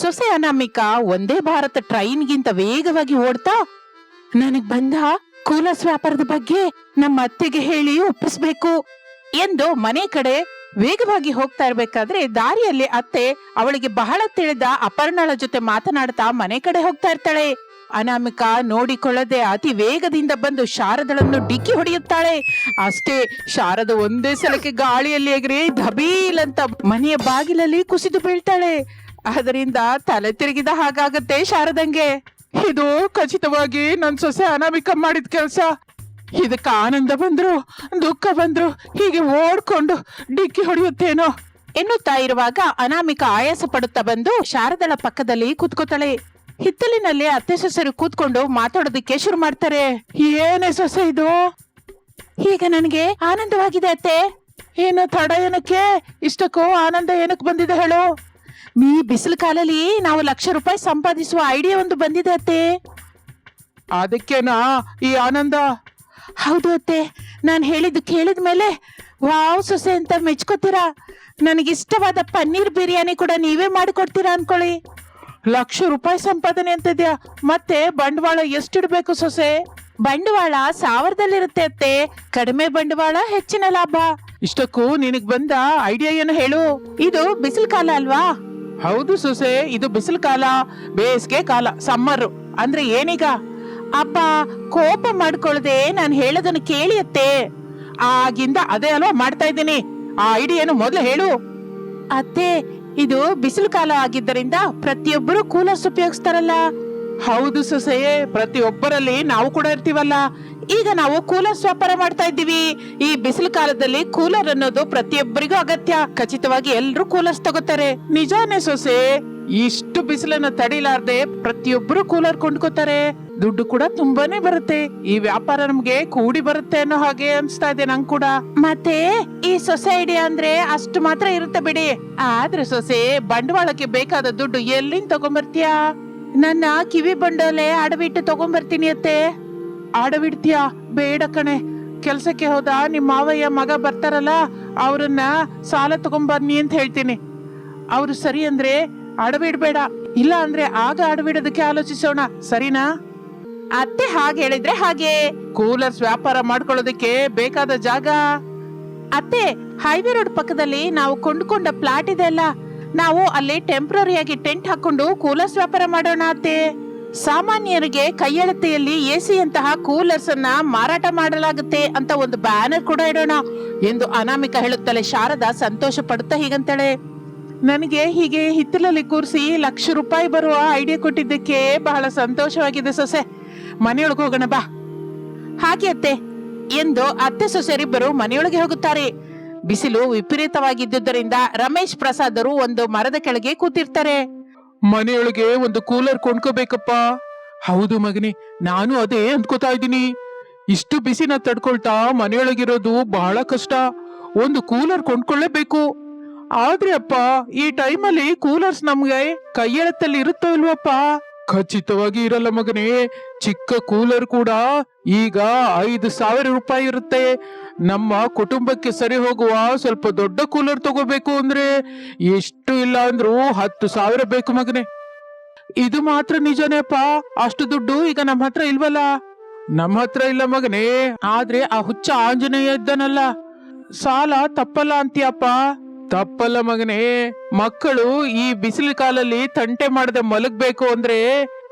ಸೊಸೆ ಅನಾಮಿಕಾ ಒಂದೇ ಭಾರತ ಟ್ರೈನ್ಗಿಂತ ವೇಗವಾಗಿ ಓಡ್ತಾ, ನನಗ್ ಬಂದ ಕೂಲಸ್ ವ್ಯಾಪಾರದ ಬಗ್ಗೆ ನಮ್ಮ ಅತ್ತೆಗೆ ಹೇಳಿ ಒಪ್ಪಿಸ್ಬೇಕು ಎಂದು ಮನೆ ಕಡೆ ವೇಗವಾಗಿ ಹೋಗ್ತಾ ಇರ್ಬೇಕಾದ್ರೆ ದಾರಿಯಲ್ಲಿ ಅತ್ತೆ ಅವಳಿಗೆ ಬಹಳ ತಿಳಿದ ಅಪರ್ಣಳ ಜೊತೆ ಮಾತನಾಡ್ತಾ ಮನೆ ಕಡೆ ಹೋಗ್ತಾ ಇರ್ತಾಳೆ. ಅನಾಮಿಕಾ ನೋಡಿಕೊಳ್ಳದೆ ಅತಿ ವೇಗದಿಂದ ಬಂದು ಶಾರದಳನ್ನು ಡಿಕ್ಕಿ ಹೊಡೆಯುತ್ತಾಳೆ. ಅಷ್ಟೇ ಶಾರದ ಒಂದೇ ಸಲಕ್ಕೆ ಗಾಳಿಯಲ್ಲಿ ಎಗರಿ ಧಬೀಲ್ ಅಂತ ಮನೆಯ ಬಾಗಿಲಲ್ಲಿ ಕುಸಿದು ಬೀಳ್ತಾಳೆ. ಅದರಿಂದ ತಲೆ ತಿರುಗಿದ ಹಾಗಾಗತ್ತೆ ಶಾರದಂಗೆ. ಇದು ಖಚಿತವಾಗಿ ನನ್ನ ಸೊಸೆ ಅನಾಮಿಕ ಮಾಡಿದ ಕೆಲಸ. ಇದಕ್ಕೆ ಆನಂದ ಬಂದ್ರು, ದುಃಖ ಬಂದ್ರು, ಹೀಗೆ ಓಡ್ಕೊಂಡು ಡಿಕ್ಕಿ ಹೊಡೆಯುತ್ತೇನೋ. ಎನ್ನುತ್ತಾ ಇರುವಾಗ ಅನಾಮಿಕ ಆಯಾಸ ಪಡುತ್ತಾ ಬಂದು ಶಾರದಳ ಪಕ್ಕದಲ್ಲಿ ಕೂತ್ಕೋತಾಳೆ. ಹಿತ್ತಲಿನಲ್ಲಿ ಅತ್ತೆ ಸೊಸೆರು ಕೂತ್ಕೊಂಡು ಮಾತಾಡೋದಕ್ಕೆ ಶುರು ಮಾಡ್ತಾರೆ. ಏನೇ ಸೊಸೆ ಇದು? ಈಗ ನನಗೆ ಆನಂದವಾಗಿದೆ ಅತ್ತೆ. ಏನು ತಡ ಏನಕ್ಕೆ? ಇಷ್ಟಕ್ಕೂ ಆನಂದ ಏನಕ್ಕೆ ಬಂದಿದೆ ಹೇಳು. ಈ ಬಿಸಿಲು ಕಾಲಲ್ಲಿ ನಾವು ಲಕ್ಷ ರೂಪಾಯಿ ಸಂಪಾದಿಸುವ ಐಡಿಯಾ ಒಂದು ಬಂದಿದೆ ಅತ್ತೆ. ಅದಕ್ಕೇನಾ ಈ ಆನಂದ? ಹೌದು ಅತ್ತೆ. ನಾನು ಹೇಳಿದ್ದು ಕೇಳಿದ ಮೇಲೆ ವಾವ್ ಸೊಸೆ ಅಂತ ಮೆಚ್ಕೋತೀರಾ? ನನಗಿಷ್ಟವಾದ ಪನ್ನೀರ್ ಬಿರಿಯಾನಿ ಕೂಡ ನೀವೇ ಮಾಡಿಕೊಡ್ತೀರಾ ಅನ್ಕೊಳ್ಳಿ. ಲಕ್ಷ ರೂಪಾಯಿ ಸಂಪಾದನೆ ಅಂತಿದ್ಯಾ? ಮತ್ತೆ ಬಂಡವಾಳ ಎಷ್ಟಿಡ್ಬೇಕು ಸೊಸೆ? ಬಂಡವಾಳ ಸಾವಿರದಲ್ಲಿರುತ್ತೆ ಅತ್ತೆ. ಕಡಿಮೆ ಬಂಡವಾಳ ಹೆಚ್ಚಿನ ಲಾಭ. ಇಷ್ಟಕ್ಕೂ ನಿನಗ್ ಬಂದ ಐಡಿಯಾ ಏನು ಹೇಳು? ಇದು ಬಿಸಿಲು ಕಾಲ ಅಲ್ವಾ? ಹೌದು ಸೊಸೆ, ಇದು ಬಿಸಿಲು ಕಾಲ, ಬೇಸಿಗೆ ಕಾಲ ಸಮ್ಮರ್ ಅಂದ್ರೆ ಏನೀಗ? ಅಪ್ಪ, ಕೋಪ ಮಾಡ್ಕೊಳ್ದೆ ನಾನು ಹೇಳೋದನ್ನು ಕೇಳಿಯತ್ತೆ. ಆಗಿಂದ ಅದೇ ಅಲ್ವಾ ಮಾಡ್ತಾ ಇದ್ದೀನಿ. ಆ ಐಡಿಯನ್ನು ಮೊದಲು ಹೇಳು. ಅತ್ತೆ, ಇದು ಬಿಸಿಲು ಕಾಲ ಆಗಿದ್ದರಿಂದ ಪ್ರತಿಯೊಬ್ಬರು ಕೂಲರ್ಸ್ ಉಪಯೋಗಿಸ್ತಾರಲ್ಲ. ಹೌದು ಸೊಸೆಯೇ ಪ್ರತಿಯೊಬ್ಬರಲ್ಲಿ ನಾವು ಕೂಡ ಇರ್ತೀವಲ್ಲ. ಈಗ ನಾವು ಕೂಲರ್ಸ್ ವ್ಯಾಪಾರ ಮಾಡ್ತಾ ಇದ್ದೀವಿ. ಈ ಬಿಸಿಲು ಕಾಲದಲ್ಲಿ ಕೂಲರ್ ಅನ್ನೋದು ಪ್ರತಿಯೊಬ್ಬರಿಗೂ ಅಗತ್ಯ. ಖಚಿತವಾಗಿ ಎಲ್ರು ಕೂಲರ್ಸ್ ತಗೋತಾರೆ. ನಿಜಾನೇ ಸೊಸೆ, ಇಷ್ಟು ಬಿಸಿಲನ್ನ ತಡಿಲಾರ್ದೆ ಪ್ರತಿಯೊಬ್ಬರು ಕೂಲರ್ ಕೊಂಡ್ಕೋತಾರೆ. ದುಡ್ಡು ಕೂಡ ತುಂಬಾನೇ ಬರುತ್ತೆ. ಈ ವ್ಯಾಪಾರ ನಮ್ಗೆ ಕೂಡಿ ಬರುತ್ತೆ ಅನ್ನೋ ಹಾಗೆ ಅನ್ಸ್ತಾ ಇದೆ ನಂಗ್ ಕೂಡ. ಮತ್ತೆ ಈ ಸೊಸೈಟಿ ಅಂದ್ರೆ ಅಷ್ಟು ಮಾತ್ರ ಇರುತ್ತೆ ಬಿಡಿ. ಆದ್ರೆ ಸೊಸೆ, ಬಂಡವಾಳಕ್ಕೆ ಬೇಕಾದ ದುಡ್ಡು ಎಲ್ಲಿಂದ ತಗೊಂಬರ್ತೀಯಾ? ನನ್ನ ಕಿವಿ ಬಂಡೋಲೆ ಅಡವಿಟ್ಟು ತಗೊಂಡ್ಬರ್ತೀನಿ ಅತ್ತೆ. ಆಡವಿಡ್ತೀಯಾ ಬೇಡ ಕಣೆ. ಕೆಲ್ಸಕ್ಕೆ ಹೋದ ನಿಮ್ಮ ಮಾವಯ್ಯ ಮಗ ಬರ್ತಾರಲ್ಲ ಅವ್ರನ್ನ ಸಾಲ ತಗೊಂಬನ್ನಿ ಅಂತ ಹೇಳ್ತೀನಿ. ಅವ್ರು ಸರಿ ಅಂದ್ರೆ ಅಡವಿಡ್ಬೇಡ. ಇಲ್ಲ ಅಂದ್ರೆ ಆಗ ಅಡವಿಡೋದಕ್ಕೆ ಆಲೋಚಿಸೋಣ. ಸರಿನಾ? ಅತ್ತೆ ಹಾಗೆ ಹೇಳಿದ್ರೆ ಹಾಗೆ. ಕೂಲರ್ಸ್ ವ್ಯಾಪಾರ ಮಾಡ್ಕೊಳ್ಳೋದಕ್ಕೆ ಬೇಕಾದ ಜಾಗ. ಅತ್ತೆ ಹೈವೇ ರೋಡ್ ಪಕ್ಕದಲ್ಲಿ ನಾವು ಕೊಂಡ್ಕೊಂಡ ಪ್ಲಾಟ್ ಇದೆ ಅಲ್ಲ ನಾವು ಅಲ್ಲಿ ಟೆಂಪ್ರರಿಯಾಗಿ ಟೆಂಟ್ ಹಾಕೊಂಡು ಕೂಲರ್ಸ್ ವ್ಯಾಪಾರ ಮಾಡೋಣ ಅತ್ತೆ. ಸಾಮಾನ್ಯರಿಗೆ ಕೈಯಳತೆಯಲ್ಲಿ ಎಸಿ ಅಂತಹ ಕೂಲರ್ಸ್ ಅನ್ನ ಮಾರಾಟ ಮಾಡಲಾಗುತ್ತೆ ಅಂತ ಒಂದು ಬ್ಯಾನರ್ ಕೂಡ ಇಡೋಣ ಎಂದು ಅನಾಮಿಕ ಹೇಳುತ್ತಲೆ ಶಾರದಾ ಸಂತೋಷ ಪಡುತ್ತಾ ಹೀಗಂತಾಳೆ. ನನಗೆ ಹೀಗೆ ಹಿತ್ತಲಲ್ಲಿ ಕೂರಿಸಿ ಲಕ್ಷ ರೂಪಾಯಿ ಬರುವ ಐಡಿಯಾ ಕೊಟ್ಟಿದ್ದಕ್ಕೆ ಬಹಳ ಸಂತೋಷವಾಗಿದೆ ಸೊಸೆ. ಮನೆಯೊಳಗೆ ಹೋಗೋಣ ಬಾ. ಹಾಗೆ ಅತ್ತೆ ಎಂದು ಅತ್ತೆ ಸೊಸೆರಿಬ್ಬರು ಮನೆಯೊಳಗೆ ಹೋಗುತ್ತಾರೆ. ಬಿಸಿಲು ವಿಪರೀತವಾಗಿದ್ದುದರಿಂದ ರಮೇಶ್ ಪ್ರಸಾದರು ಒಂದು ಮರದ ಕೆಳಗೆ ಕೂತಿರ್ತಾರೆ. ಮನೆಯೊಳಗೆ ಒಂದು ಕೂಲರ್ ಕೊಂಡ್ಕೋಬೇಕಪ್ಪ. ಹೌದು ಮಗನಿ, ನಾನು ಅದೇ ಅಂದ್ಕೋತಾ ಇದ್ದೀನಿ. ಇಷ್ಟು ಬಿಸಿನ ತಡ್ಕೊಳ್ತಾ ಮನೆಯೊಳಗಿರೋದು ಬಹಳ ಕಷ್ಟ. ಒಂದು ಕೂಲರ್ ಕೊಂಡ್ಕೊಳ್ಳೇಬೇಕು ಆದ್ರೆ ಅಪ್ಪ, ಈ ಟೈಮಲ್ಲಿ ಕೂಲರ್ಸ್ ನಮ್ಗೆ ಕೈಯೆಳತಲ್ಲಿ ಇರುತ್ತೋ ಇಲ್ವಪ್ಪ ಖಚಿತವಾಗಿ ಇರಲ್ಲ ಮಗನೇ, ಚಿಕ್ಕ ಕೂಲರ್ ಕೂಡ ಈಗ ಐದು ಸಾವಿರ ರೂಪಾಯಿ ಇರುತ್ತೆ. ನಮ್ಮ ಕುಟುಂಬಕ್ಕೆ ಸರಿ ಹೋಗುವ ಸ್ವಲ್ಪ ದೊಡ್ಡ ಕೂಲರ್ ತಗೋಬೇಕು ಅಂದ್ರೆ ಎಷ್ಟು ಇಲ್ಲ ಅಂದ್ರು ಹತ್ತು ಸಾವಿರ ಬೇಕು ಮಗನೇ. ಇದು ಮಾತ್ರ ನಿಜನೇಪ್ಪ, ಅಷ್ಟು ದುಡ್ಡು ಈಗ ನಮ್ಮ ಹತ್ರ ಇಲ್ವಲ್ಲ? ನಮ್ಮ ಹತ್ರ ಇಲ್ಲ ಮಗನೇ, ಆದ್ರೆ ಆ ಹುಚ್ಚ ಆಂಜನೇಯ ಇದ್ದಾನಲ್ಲ. ಸಾಲ ತಪ್ಪಲ್ಲ ಅಂತೀಯಪ್ಪ. ತಪ್ಪಲ್ಲ ಮಗನೇ, ಮಕ್ಕಳು ಈ ಬಿಸಿಲು ಕಾಲಲ್ಲಿ ತಂಟೆ ಮಾಡದೆ ಮಲಗಬೇಕು ಅಂದ್ರೆ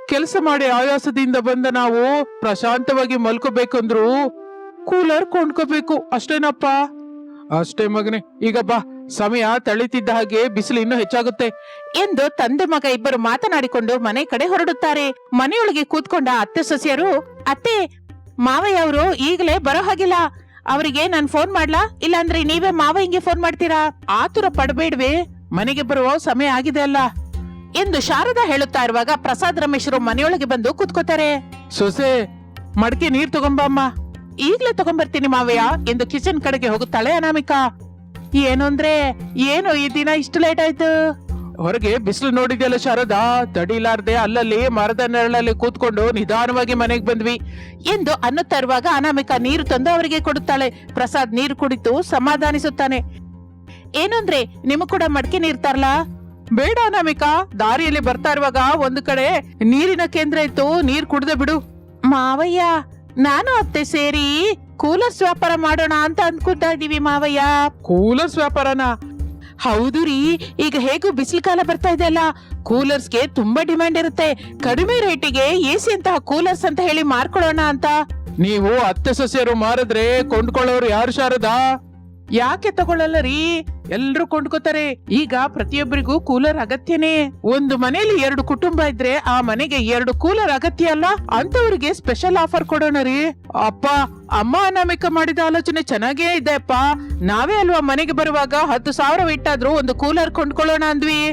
ಕೆಲಸ ಮಾಡಿ ಆಯಾಸದಿಂದ ಬಂದ ನಾವು ಪ್ರಶಾಂತವಾಗಿ ಮಲ್ಕೋಬೇಕಂದ್ರು ಕೂಲರ್ ಕೊಂಡ್ಕೋಬೇಕು, ಅಷ್ಟೇನಪ್ಪ? ಅಷ್ಟೇ ಮಗನೇ, ಈಗ ಬಾ, ಸಮಯ ತಳಿತಿದ್ದ ಹಾಗೆ ಬಿಸಿಲು ಇನ್ನೂ ಹೆಚ್ಚಾಗುತ್ತೆ. ಎಂದು ತಂದೆ ಮಗ ಇಬ್ಬರು ಮಾತನಾಡಿಕೊಂಡು ಮನೆ ಕಡೆ ಹೊರಡುತ್ತಾರೆ. ಮನೆಯೊಳಗೆ ಕೂತ್ಕೊಂಡ ಅತ್ತೆ ಸೊಸೆಯರು, ಅತ್ತೆ, ಮಾವಯ್ಯ ಅವರು ಈಗಲೇ ಬರೋ ಹಾಗಿಲ್ಲ. ಅವರಿಗೆ ನಾನ್ ಫೋನ್ ಮಾಡ್ಲಾ? ಇಲ್ಲಾಂದ್ರೆ ನೀವೇ ಮಾವ ಹಿಂಗೆ ಫೋನ್ ಮಾಡ್ತೀರಾ? ಆತುರ ಪಡಬೇಡ್ವೆ. ಮನೆಗೆ ಬರುವ ಸಮಯ ಆಗಿದೆ ಅಲ್ಲ. ಎಂದು ಶಾರದಾ ಹೇಳುತ್ತಾ ಇರುವಾಗ ಪ್ರಸಾದ್ ರಮೇಶರು ಮನೆಯೊಳಗೆ ಬಂದು ಕೂತ್ಕೋತಾರೆ. ಸೊಸೆ, ಮಡಕೆ ನೀರ್ ತಗೊಂಬಮ್ಮ ಈಗ್ಲೇ ತಗೊಂಬರ್ತೀನಿ ಮಾವಯ್ಯ ಎಂದು ಕಿಚನ್ ಕಡೆಗೆ ಹೋಗುತ್ತಾಳೆ ಅನಾಮಿಕಾ. ಏನು ಅಂದ್ರೆ, ಏನು ಈ ದಿನ ಇಷ್ಟು ಲೇಟ್ ಆಯ್ತು. ಹೊರಗೆ ಬಿಸಿಲು ನೋಡಿದ್ಯಲ್ಲ ಶಾರದಾ, ತಡಿಲಾರ್ದೆ ಅಲ್ಲಲ್ಲಿ ಮರದ ನೆರಳಲ್ಲಿ ಕೂತ್ಕೊಂಡು ನಿಧಾನವಾಗಿ ಮನೆಗೆ ಬಂದ್ವಿ. ಎಂದು ಅನ್ನತರುವಾಗ ಇರುವಾಗ ಅನಾಮಿಕ ನೀರು ತಂದು ಅವರಿಗೆ ಕೊಡುತ್ತಾಳೆ. ಪ್ರಸಾದ್ ನೀರು ಕುಡಿತು ಸಮಾಧಾನಿಸುತ್ತಾನೆ. ಏನಂದ್ರೆ ನಿಮಗ್ ಕೂಡ ಮಡಕೆ ನೀರ್ ಬೇಡ ಅನಾಮಿಕಾ, ದಾರಿಯಲ್ಲಿ ಬರ್ತಾ ಇರುವಾಗ ಒಂದು ಕಡೆ ನೀರಿನ ಕೇಂದ್ರ ಇತ್ತು, ನೀರ್ ಕುಡ್ದೆ ಬಿಡು. ಮಾವಯ್ಯ, ನಾನು ಅತ್ತೆ ಸೇರಿ ಕೂಲರ್ಸ್ ವ್ಯಾಪಾರ ಮಾಡೋಣ ಅಂತ ಅನ್ಕೊತಾ ಇದೀವಿ ಮಾವಯ್ಯ. ಕೂಲರ್ಸ್ ವ್ಯಾಪಾರನ? ಹೌದು ರೀ, ಈಗ ಹೇಗೂ ಬಿಸಿಲು ಕಾಲ ಬರ್ತಾ ಇದೆ ಅಲ್ಲ? ಕೂಲರ್ಸ್ಗೆ ತುಂಬಾ ಡಿಮ್ಯಾಂಡ್ ಇರುತ್ತೆ. ಕಡಿಮೆ ರೇಟಿಗೆ ಎ ಸಿ ಅಂತಹ ಕೂಲರ್ಸ್ ಅಂತ ಹೇಳಿ ಮಾರ್ಕೊಳ್ಳೋಣ ಅಂತ. ನೀವು ಅತ್ತೆ ಸಸ್ಯರು ಮಾರಿದ್ರೆ ಕೊಂಡ್ಕೊಳ್ಳೋರು ಯಾರು ಶಾರದಾ? ಯಾಕೆ ತಗೊಳ್ಳಲ್ಲ ರೀ ಎಲ್ರು ಕೊಂಡ್ಕೋತಾರೆ. ಈಗ ಪ್ರತಿಯೊಬ್ಬರಿಗೂ ಕೂಲರ್ ಅಗತ್ಯನೇ. ಒಂದು ಮನೇಲಿ ಎರಡು ಕುಟುಂಬ ಇದ್ರೆ ಆ ಮನೆಗೆ ಎರಡು ಕೂಲರ್ ಅಗತ್ಯ ಅಲ್ಲ? ಅಂತವ್ರಿಗೆ ಸ್ಪೆಷಲ್ ಆಫರ್ ಕೊಡೋಣ ರೀ. ಅಪ್ಪ, ಅಮ್ಮ ಅನಾಮಿಕ ಮಾಡಿದ ಆಲೋಚನೆ ಚೆನ್ನಾಗೇ ಇದೆ ಅಪ್ಪ. ನಾವೇ ಅಲ್ವಾ ಮನೆಗೆ ಬರುವಾಗ ಹತ್ತು ಸಾವಿರ ಇಟ್ಟಾದ್ರೂ ಒಂದು ಕೂಲರ್ ಕೊಂಡ್ಕೊಳ್ಳೋಣ ಅಂದ್ವಿ.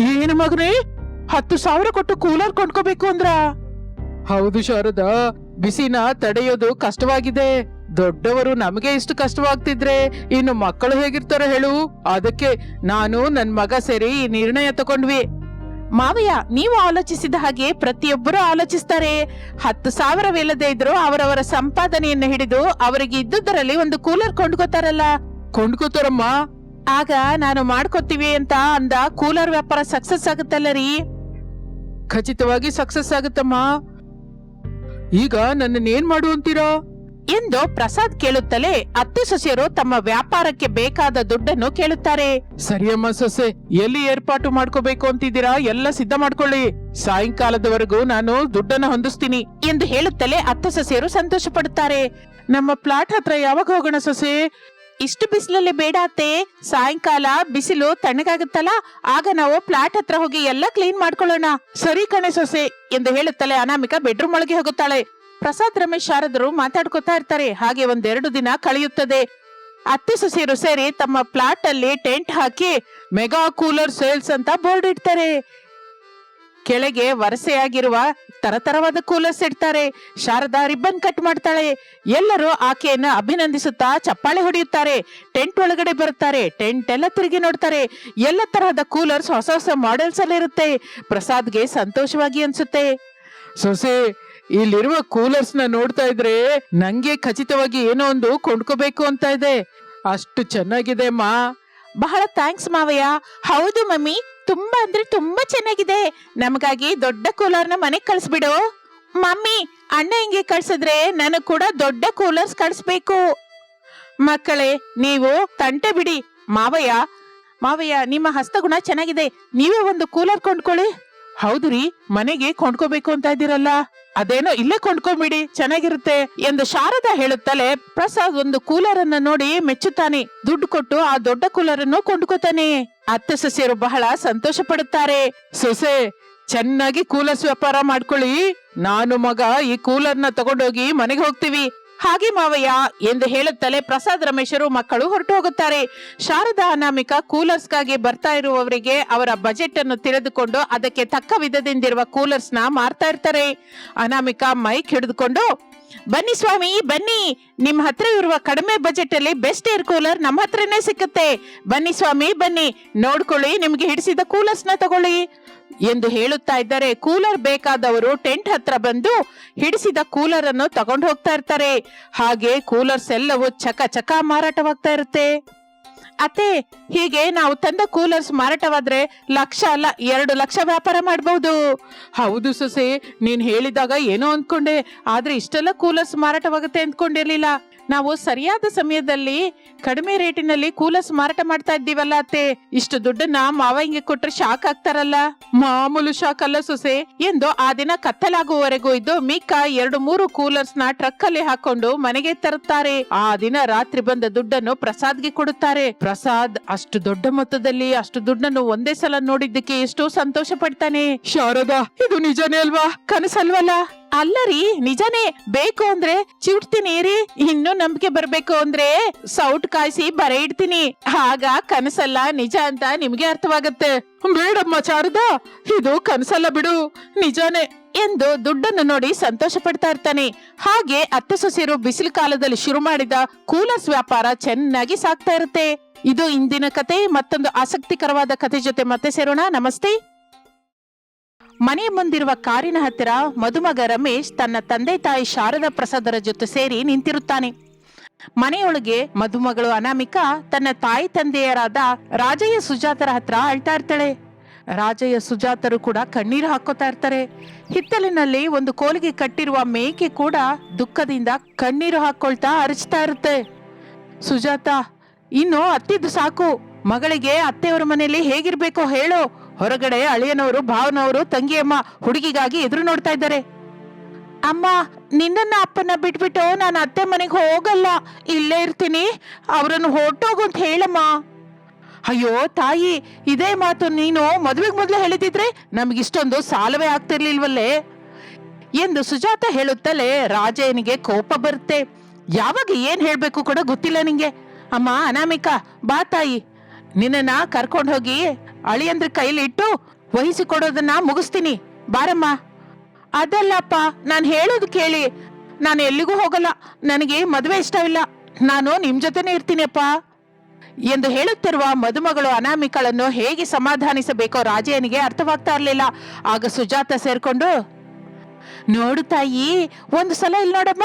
ಏನು ಮಗನೇ? ಹತ್ತು ಸಾವಿರ ಕೊಟ್ಟು ಕೂಲರ್ ಕೊಂಡ್ಕೋಬೇಕು ಅಂದ್ರ? ಹೌದು ಶಾರದಾ. ಬಿಸಿನ ತಡೆಯೋದು ಕಷ್ಟವಾಗಿದೆ. ದೊಡ್ಡವರು ನಮಗೆ ಇಷ್ಟು ಕಷ್ಟವಾಗ್ತಿದ್ರೆ ಇನ್ನು ಮಕ್ಕಳು ಹೇಗಿರ್ತಾರೆ ಹೇಳು? ಅದಕ್ಕೆ ನಾನು ನನ್ ಮಗ ಸೇರಿ ಈ ನಿರ್ಣಯ ತಗೊಂಡ್ವಿ. ಮಾವಯ್ಯ ನೀವು ಆಲೋಚಿಸಿದ ಹಾಗೆ ಪ್ರತಿಯೊಬ್ಬರು ಆಲೋಚಿಸ್ತಾರೆ. ಹತ್ತು ಸಾವಿರವಿಲ್ಲದೆ ಇದ್ರು ಅವರವರ ಸಂಪಾದನೆಯನ್ನು ಹಿಡಿದು ಅವರಿಗೆ ಇದ್ದುದರಲ್ಲಿ ಒಂದು ಕೂಲರ್ ಕೊಂಡ್ಕೋತಾರಲ್ಲ. ಕೊಂಡ್ಕೋತಾರಮ್ಮ. ಆಗ ನಾನು ಮಾಡ್ಕೋತೀವಿ ಅಂತ ಅಂದ ಕೂಲರ್ ವ್ಯಾಪಾರ ಸಕ್ಸಸ್ ಆಗುತ್ತಲ್ಲ ರೀ? ಖಚಿತವಾಗಿ ಸಕ್ಸಸ್ ಆಗುತ್ತಮ್ಮ. ಈಗ ನನ್ನನ್ನೇನ್ ಏನ್ ಮಾಡು ಅಂತೀರಾ? ಎಂದು ಪ್ರಸಾದ್ ಕೇಳುತ್ತಲೇ ಅತ್ತೆ ಸೊಸೆಯರು ತಮ್ಮ ವ್ಯಾಪಾರಕ್ಕೆ ಬೇಕಾದ ದುಡ್ಡನ್ನು ಕೇಳುತ್ತಾರೆ. ಸರಿಯಮ್ಮ ಸೊಸೆ ಎಲ್ಲಿ ಏರ್ಪಾಟು ಮಾಡ್ಕೋಬೇಕು ಅಂತಿದ್ದೀರಾ? ಎಲ್ಲ ಸಿದ್ಧ ಮಾಡ್ಕೊಳ್ಳಿ. ಸಾಯಂಕಾಲದವರೆಗೂ ನಾನು ದುಡ್ಡನ್ನ ಹೊಂದಿಸ್ತೀನಿ. ಎಂದು ಹೇಳುತ್ತಲೇ ಅತ್ತೆ ಸೊಸೆಯರು ಸಂತೋಷ ಪಡುತ್ತಾರೆ ನಮ್ಮ ಪ್ಲಾಟ್ ಹತ್ರ ಯಾವಾಗ ಹೋಗೋಣ ಸೊಸೆ? ಇಷ್ಟು ಬಿಸಿಲಲ್ಲಿ ಬೇಡ ಅತ್ತೆ. ಸಾಯಂಕಾಲ ಬಿಸಿಲು ತಣ್ಣಗಾಗುತ್ತಲ್ಲ? ಆಗ ನಾವು ಪ್ಲಾಟ್ ಹತ್ರ ಹೋಗಿ ಎಲ್ಲ ಕ್ಲೀನ್ ಮಾಡ್ಕೊಳ್ಳೋಣ. ಸರಿ ಕಣೆ ಸೊಸೆ ಎಂದು ಹೇಳುತ್ತಲೇ ಅನಾಮಿಕಾ ಬೆಡ್ರೂಮ್ ಒಳಗೆ ಹೋಗುತ್ತಾಳೆ. ಪ್ರಸಾದ್ ರಮೇಶ್ ಶಾರದರು ಮಾತಾಡ್ಕೊತಾ ಇರ್ತಾರೆ. ಹಾಗೆ ಒಂದೆರಡು ದಿನ ಕಳೆಯುತ್ತದೆ. ಅತ್ತೆ ಸೊಸೆಯರು ಸೇರಿ ತಮ್ಮ ಪ್ಲಾಟ್ ಅಲ್ಲಿ ಟೆಂಟ್ ಹಾಕಿ ಮೆಗಾ ಕೂಲರ್ ಸೇಲ್ಸ್ ಅಂತ ಬೋರ್ಡ್ ಇಡ್ತಾರೆ. ಕೆಳಗೆ ವರಸೆಯಾಗಿರುವ ತರತರವಾದ ಕೂಲರ್ಸ್ ಇಡ್ತಾರೆ. ಶಾರದಾ ರಿಬ್ಬನ್ ಕಟ್ ಮಾಡ್ತಾಳೆ. ಎಲ್ಲರೂ ಆಕೆಯನ್ನ ಅಭಿನಂದಿಸುತ್ತಾ ಚಪ್ಪಾಳೆ ಹೊಡೆಯುತ್ತಾರೆ. ಟೆಂಟ್ ಒಳಗಡೆ ಬರುತ್ತಾರೆ. ಟೆಂಟ್ ಎಲ್ಲ ತಿರುಗಿ ನೋಡ್ತಾರೆ. ಎಲ್ಲ ತರಹದ ಕೂಲರ್ಸ್ ಹೊಸ ಹೊಸ ಮಾಡೆಲ್ಸ್ ಅಲ್ಲಿ ಇರುತ್ತೆ ಪ್ರಸಾದ್ಗೆ ಸಂತೋಷವಾಗಿ ಅನ್ಸುತ್ತೆ. ಸೊಸೆ ಇಲ್ಲಿರುವ ಕೂಲರ್ಸ್ನ ನೋಡ್ತಾ ಇದ್ರೆ ನಂಗೆ ಖಚಿತವಾಗಿ ಏನೋ ಒಂದು ಕೊಂಡ್ಕೋಬೇಕು ಅಂತ ಇದೆ. ಅಷ್ಟು ಚೆನ್ನಾಗಿದೆ, ಮಾ. ಬಹಳ ಥ್ಯಾಂಕ್ಸ್ ಮಾವಯ್ಯ. ಹೌದು, ಮಮ್ಮಿ. ತುಂಬಾ ಅಂದ್ರೆ ತುಂಬಾ ಚೆನ್ನಾಗಿದೆ. ನಮಗಾಗಿ ದೊಡ್ಡ ಕೂಲರ್ನ ಮನೆಗ್ ಕಳ್ಸ್ಬಿಡು. ಮಮ್ಮಿ, ಅಣ್ಣ ಹಿಂಗೆ ಕಳ್ಸಿದ್ರೆ ನನಗ್ ಕೂಡ ದೊಡ್ಡ ಕೂಲರ್ಸ್ ಕಳಿಸ್ಬೇಕು. ಮಕ್ಕಳೇ, ನೀವು ತಂಟೆ ಬಿಡಿ. ಮಾವಯ್ಯ ಮಾವಯ್ಯ, ನಿಮ್ಮ ಹಸ್ತಗುಣ ಚೆನ್ನಾಗಿದೆ. ನೀವೇ ಒಂದು ಕೂಲರ್ ಕೊಂಡ್ಕೊಳ್ಳಿ. ಹೌದು ರೀ, ಮನೆಗೆ ಕೊಂಡ್ಕೋಬೇಕು ಅಂತ ಇದ್ದೀರಲ್ಲ. ಅದೇನೋ ಇಲ್ಲೇ ಕೊಂಡ್ಕೊಂಬಿಡಿ, ಚೆನ್ನಾಗಿರುತ್ತೆ ಎಂದು ಶಾರದಾ ಹೇಳುತ್ತಲೇ ಪ್ರಸಾದ್ ಒಂದು ಕೂಲರ್ ಅನ್ನ ನೋಡಿ ಮೆಚ್ಚುತ್ತಾನೆ. ದುಡ್ಡು ಕೊಟ್ಟು ಆ ದೊಡ್ಡ ಕೂಲರ್ ಅನ್ನು ಕೊಂಡ್ಕೋತಾನೆ. ಅತ್ತೆ ಸೊಸೆಯರು ಬಹಳ ಸಂತೋಷ ಪಡುತ್ತಾರೆ. ಸೊಸೆ, ಚೆನ್ನಾಗಿ ಕೂಲರ್ಸ್ ವ್ಯಾಪಾರ ಮಾಡ್ಕೊಳ್ಳಿ. ನಾನು ಮಗ ಈ ಕೂಲರ್ನ ತಗೊಂಡೋಗಿ ಮನೆಗೆ ಹೋಗ್ತೀವಿ. ಹಾಗೆ ಮಾವಯ್ಯ ಎಂದು ಹೇಳುತ್ತಲೇ ಪ್ರಸಾದ್ ರಮೇಶರು ಮಕ್ಕಳು ಹೊರಟು ಹೋಗುತ್ತಾರೆ ಶಾರದಾ ಅನಾಮಿಕ ಕೂಲರ್ಸ್ಗಾಗಿ ಬರ್ತಾ ಇರುವವರಿಗೆ ಅವರ ಬಜೆಟ್ ಅನ್ನು ತಿಳಿದುಕೊಂಡು ಅದಕ್ಕೆ ತಕ್ಕ ವಿಧದಿಂದಿರುವ ಕೂಲರ್ಸ್ನ ಮಾರ್ತಾ ಇರ್ತಾರೆ. ಅನಾಮಿಕ ಮೈಕ್ ಹಿಡಿದುಕೊಂಡು, ಬನ್ನಿ ಸ್ವಾಮಿ, ಬನ್ನಿ. ನಿಮ್ ಹತ್ರ ಇರುವ ಕಡಿಮೆ ಬಜೆಟ್ ಅಲ್ಲಿ ಬೆಸ್ಟ್ ಏರ್ ಕೂಲರ್ ನಮ್ಮ ಹತ್ರನೇ ಸಿಕ್ಕುತ್ತೆ. ಬನ್ನಿ ಸ್ವಾಮಿ, ಬನ್ನಿ. ನೋಡ್ಕೊಳ್ಳಿ, ನಿಮ್ಗೆ ಹಿಡಿಸಿದ ಕೂಲರ್ಸ್ನ ತಗೊಳ್ಳಿ. ಎಂದು ಹೇಳುತ್ತಾ ಇದ್ದಾರೆ ಕೂಲರ್ ಬೇಕಾದವರು ಟೆಂಟ್ ಹತ್ರ ಬಂದು ಹಿಡಿಸಿದ ಕೂಲರ್ ಅನ್ನು ತಗೊಂಡು ಹೋಗ್ತಾ ಇರ್ತಾರೆ. ಹಾಗೆ ಕೂಲರ್ಸ್ ಎಲ್ಲವೂ ಚಕ ಚಕ ಮಾರಾಟವಾಗ್ತಾ ಇರುತ್ತೆ. ಅತ್ತೆ, ಹೀಗೆ ನಾವು ತಂದ ಕೂಲರ್ಸ್ ಮಾರಾಟವಾದ್ರೆ ಲಕ್ಷ ಅಲ್ಲ, ಎರಡು ಲಕ್ಷ ವ್ಯಾಪಾರ ಮಾಡಬಹುದು ಹೌದು ಸೊಸೆ, ನೀನ್ ಹೇಳಿದಾಗ ಏನೋ ಅಂದ್ಕೊಂಡೆ, ಆದ್ರೆ ಇಷ್ಟೆಲ್ಲ ಕೂಲರ್ಸ್ ಮಾರಾಟವಾಗುತ್ತೆ ಅಂದ್ಕೊಂಡಿರ್ಲಿಲ್ಲ. ನಾವು ಸರಿಯಾದ ಸಮಯದಲ್ಲಿ ಕಡಿಮೆ ರೇಟಿನಲ್ಲಿ ಕೂಲರ್ಸ್ ಮಾರಾಟ ಮಾಡ್ತಾ ಇದ್ದೀವಲ್ಲ ಅತ್ತೆ. ಇಷ್ಟು ದುಡ್ಡನ್ನ ಮಾವಂಗೆ ಕೊಟ್ರೆ ಶಾಕ್ ಆಗ್ತಾರಲ್ಲ? ಮಾಮೂಲು ಶಾಕ್ ಅಲ್ಲ ಸೊಸೆ. ಎಂದು ಆ ದಿನ ಕತ್ತಲಾಗುವವರೆಗೂ ಇದ್ದು ಮಿಕ್ಕ ಎರಡು ಮೂರು ಕೂಲರ್ಸ್ನ ಟ್ರಕ್ ಅಲ್ಲಿ ಹಾಕೊಂಡು ಮನೆಗೆ ತರುತ್ತಾರೆ. ಆ ದಿನ ರಾತ್ರಿ ಬಂದ ದುಡ್ಡನ್ನು ಪ್ರಸಾದ್ಗೆ ಕೊಡುತ್ತಾರೆ. ಪ್ರಸಾದ್ ಅಷ್ಟು ದೊಡ್ಡ ಮೊತ್ತದಲ್ಲಿ ಅಷ್ಟು ದುಡ್ಡನ್ನು ಒಂದೇ ಸಲ ನೋಡಿದ್ದಕ್ಕೆ ಎಷ್ಟೋ ಸಂತೋಷ ಪಡ್ತಾನೆ. ಶಾರದಾ, ಇದು ನಿಜನೇ ಅಲ್ವಾ? ಕನಸಲ್ವಲ್ಲ? ಅಲ್ಲ ರೀ ನಿಜನೇ, ಬೇಕು ಅಂದ್ರೆ ಚಿಡ್ತೀನಿ ರೀ, ಇನ್ನು ನಂಬಿಕೆ ಬರ್ಬೇಕು ಅಂದ್ರೆ ಸೌಟ್ ಕಾಯಿಸಿ ಬರ ಇಡ್ತೀನಿ. ಆಗ ಕನಸಲ್ಲ ನಿಜ ಅಂತ ನಿಮ್ಗೆ ಅರ್ಥವಾಗತ್ತೆ. ಬೇಡಮ್ಮ ಚಾರದ ಇದು ಕನಸಲ್ಲ ಬಿಡು. ನಿಜಾನೇ, ಎಂದು ದುಡ್ಡನ್ನು ನೋಡಿ ಸಂತೋಷ ಪಡ್ತಾ ಇರ್ತಾನೆ. ಹಾಗೆ ಅತ್ತೆ ಸೊಸೆಯರು ಬಿಸಿಲು ಕಾಲದಲ್ಲಿ ಶುರು ಮಾಡಿದ ಕೂಲರ್ಸ್ ವ್ಯಾಪಾರ ಚೆನ್ನಾಗಿ ಸಾಗ್ತಾ ಇರುತ್ತೆ. ಇದು ಇಂದಿನ ಕತೆ, ಮತ್ತೊಂದು ಆಸಕ್ತಿಕರವಾದ ಕತೆ ಜೊತೆ ಮತ್ತೆ ಸೇರೋಣ. ನಮಸ್ತೆ. ಮನೆ ಮುಂದಿರುವ ಕಾರಿನ ಹತ್ತಿರ ಮದುಮಗ ರಮೇಶ್ ತನ್ನ ತಂದೆ ತಾಯಿ ಶಾರದಾ ಪ್ರಸಾದರ ಜೊತೆ ಸೇರಿ ನಿಂತಿರುತ್ತಾನೆ. ಮನೆಯೊಳಗೆ ಮದುಮಗಳು ಅನಾಮಿಕಾ ತನ್ನ ತಾಯಿ ತಂದೆಯರಾದ ರಾಜಯ್ಯ ಸುಜಾತರ ಹತ್ರ ಅಳ್ತಾ ಇರ್ತಾಳೆ. ರಾಜಯ್ಯ ಸುಜಾತರು ಕೂಡ ಕಣ್ಣೀರು ಹಾಕೋತಾ ಇರ್ತಾರೆ. ಹಿತ್ತಲಿನಲ್ಲಿ ಒಂದು ಕೋಲಿಗೆ ಕಟ್ಟಿರುವ ಮೇಕೆ ಕೂಡ ದುಃಖದಿಂದ ಕಣ್ಣೀರು ಹಾಕೊಳ್ತಾ ಅರಚ್ತಾ ಇರುತ್ತೆ. ಸುಜಾತ, ಇನ್ನು ಅತ್ತಿದ್ದು ಸಾಕು. ಮಗಳಿಗೆ ಅತ್ತೆಯವರ ಮನೆಯಲ್ಲಿ ಹೇಗಿರ್ಬೇಕೋ ಹೇಳು. ಹೊರಗಡೆ ಅಳಿಯನವರು, ಭಾವನವರು, ತಂಗಿಯಮ್ಮ ಹುಡುಗಿಗಾಗಿ ಎದುರು ನೋಡ್ತಾ ಇದ್ದಾರೆ. ಅಮ್ಮ ನಿನ್ನ ಅಪ್ಪನ ಬಿಟ್ಬಿಟ್ಟು ನಾನು ಅತ್ತೆ ಮನೆಗೆ ಹೋಗಲ್ಲ. ಇಲ್ಲೇ ಇರ್ತೀನಿ. ಅವರನ್ನು ಹೊರಟೋಗು ಅಂತ ಹೇಳಮ್ಮ. ಅಯ್ಯೋ, ತಾಯಿ, ಇದೇ ಮಾತು ನೀನು ಮದುವೆಗೆ ಮೊದಲು ಹೇಳಿದಿದ್ರೆ ನಮಗಿಷ್ಟೊಂದು ಸಾಲವೇ ಆಗ್ತಿರ್ಲಿಲ್ವಲ್ಲೇ? ಎಂದು ಸುಜಾತ ಹೇಳುತ್ತಲೇ ರಾಜಯ್ಯನಿಗೆ ಕೋಪ ಬರುತ್ತೆ. ಯಾವಾಗ ಏನ್ ಹೇಳ್ಬೇಕು ಕೂಡ ಗೊತ್ತಿಲ್ಲ ನಿಂಗೆ. ಅಮ್ಮ, ಅನಾಮಿಕಾ, ಬಾ ತಾಯಿ. ನಿನ್ನನ್ನ ಕರ್ಕೊಂಡು ಹೋಗಿ ಅಳಿಯಂದ್ರ ಕೈಲಿ ಇಟ್ಟು ವಹಿಸಿಕೊಡೋದನ್ನ ಮುಗಿಸ್ತೀನಿ. ಬಾರಮ್ಮ. ಅದಲ್ಲಪ್ಪ, ನಾನು ಹೇಳೋದು ಕೇಳಿ. ನಾನು ಎಲ್ಲಿಗೂ ಹೋಗಲ್ಲ. ನನಗೆ ಮದುವೆ ಇಷ್ಟವಿಲ್ಲ. ನಾನು ನಿಮ್ ಜೊತೆನೇ ಇರ್ತೀನಿಯಪ್ಪ ಎಂದು ಹೇಳುತ್ತಿರುವ ಮದುಮಗಳು ಅನಾಮಿಕಳನ್ನು ಹೇಗೆ ಸಮಾಧಾನಿಸಬೇಕೋ ರಾಜಯ್ಯನಿಗೆ ಅರ್ಥವಾಗ್ತಾ ಇರ್ಲಿಲ್ಲ. ಆಗ ಸುಜಾತ ಸೇರ್ಕೊಂಡು, ನೋಡು ತಾಯಿ, ಒಂದು ಸಲ ಇಲ್ಲಿ ನೋಡಮ್ಮ.